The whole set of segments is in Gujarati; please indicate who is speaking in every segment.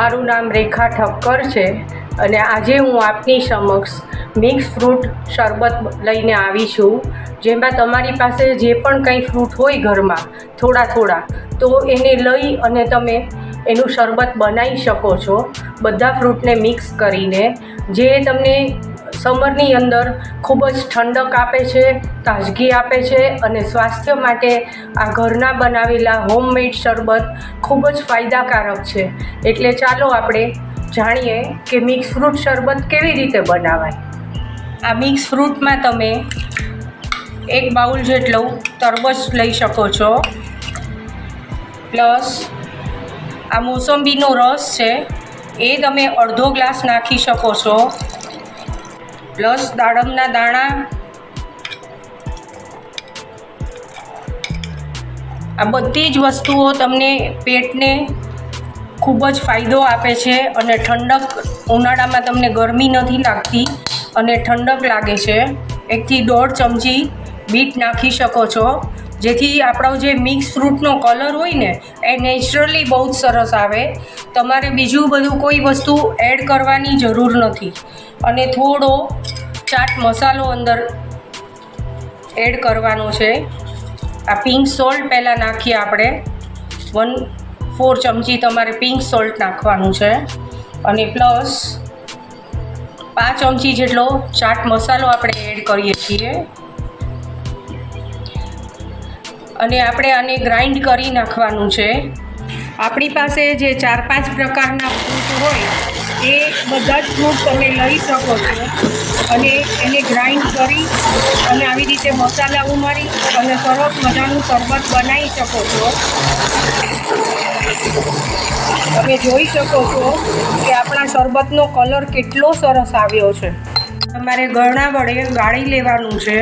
Speaker 1: મારું નામ રેખા ઠક્કર છે અને આજે હું આપની સમક્ષ મિક્સ ફ્રૂટ શરબત લઈને આવી છું. જેમાં તમારી પાસે જે પણ કંઈ ફ્રૂટ હોય ઘરમાં, થોડા થોડા, તો એને લઈ અને તમે એનું શરબત બનાવી શકો છો. બધા ફ્રૂટને મિક્સ કરીને, જે તમને સમરની અંદર ખૂબ જ ઠંડક આપે છે, તાજગી આપે છે અને સ્વાસ્થ્ય માટે આ ઘરના બનાવેલા હોમમેડ શરબત ખૂબ જ ફાયદાકારક છે. એટલે ચાલો આપણે જાણીએ કે મિક્સ ફ્રૂટ શરબત કેવી રીતે બનાવાય. આ મિક્સ ફ્રૂટમાં તમે એક બાઉલ જેટલો તરબૂચ લઈ શકો છો, પ્લસ આ મોસંબીનો રસ છે, એ તમે અડધો ગ્લાસ નાખી શકો છો. પ્લસ દાડમના દાણા. આ બધી જ વસ્તુઓ તમને પેટને ખૂબ જ ફાયદો આપે છે અને ઠંડક ઉનાળામાં તમને ગરમી નથી લાગતી અને ઠંડક લાગે છે. એકથી દોઢ ચમચી બીટ નાખી શકો છો. જેથી આપણો જે મિક્સ ફ્રૂટનો કલર હોય ને, એ નેચરલી બહુ જ સરસ આવે. તમારે બીજું બધું કોઈ વસ્તુ એડ કરવાની જરૂર નથી. અને થોડો ચાટ મસાલો અંદર એડ કરવાનો છે. આ પિંક સોલ્ટ પહેલાં નાખીએ આપણે. વન ફોર ચમચી તમારે પિંક સોલ્ટ નાખવાનું છે. અને પ્લસ પાંચ ચમચી જેટલો ચાટ મસાલો આપણે એડ કરીએ છીએ. અને આપણે આને ગ્રાઇન્ડ કરી નાખવાનું છે. આપણી પાસે જે ચાર પાંચ પ્રકારના ફ્રૂટ હોય, એ બધા જ ફ્રૂટ તમે લઈ શકો છો. અને એને ગ્રાઇન્ડ કરી અને આવી રીતે મસાલા ઉમારી અને સરસ મજાનું શરબત બનાવી શકો છો. તમે જોઈ શકો છો કે આપણા શરબતનો કલર કેટલો સરસ આવ્યો છે. તમારે ગળણા વડે ગાળી લેવાનું છે.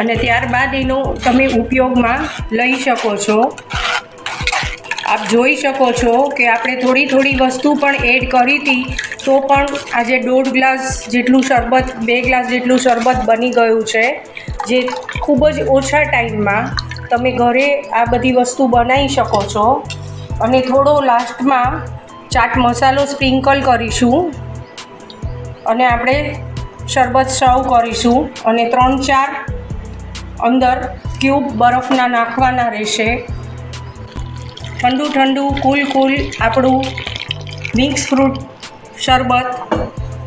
Speaker 1: અને ત્યારબાદ એનો તમે ઉપયોગમાં લઈ શકો છો. આપ જોઈ શકો છો કે આપણે થોડી થોડી વસ્તુ પણ એડ કરી હતી, તો પણ આજે દોઢ ગ્લાસ જેટલું શરબત, બે ગ્લાસ જેટલું શરબત બની ગયું છે, જે ખૂબ જ ઓછા ટાઈમમાં તમે ઘરે આ બધી વસ્તુ બનાવી શકો છો. અને થોડો લાસ્ટમાં ચાટ મસાલો સ્પ્રિંકલ કરીશું. અને આપણે શરબત સર્વ કરીશું. અને ત્રણ ચાર અંદર ક્યુબ બરફના નાખવાના રહેશે. ઠંડુ ઠંડુ, કુલ કુલ આપણું મિક્સ ફ્રૂટ શરબત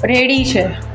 Speaker 1: રેડી છે.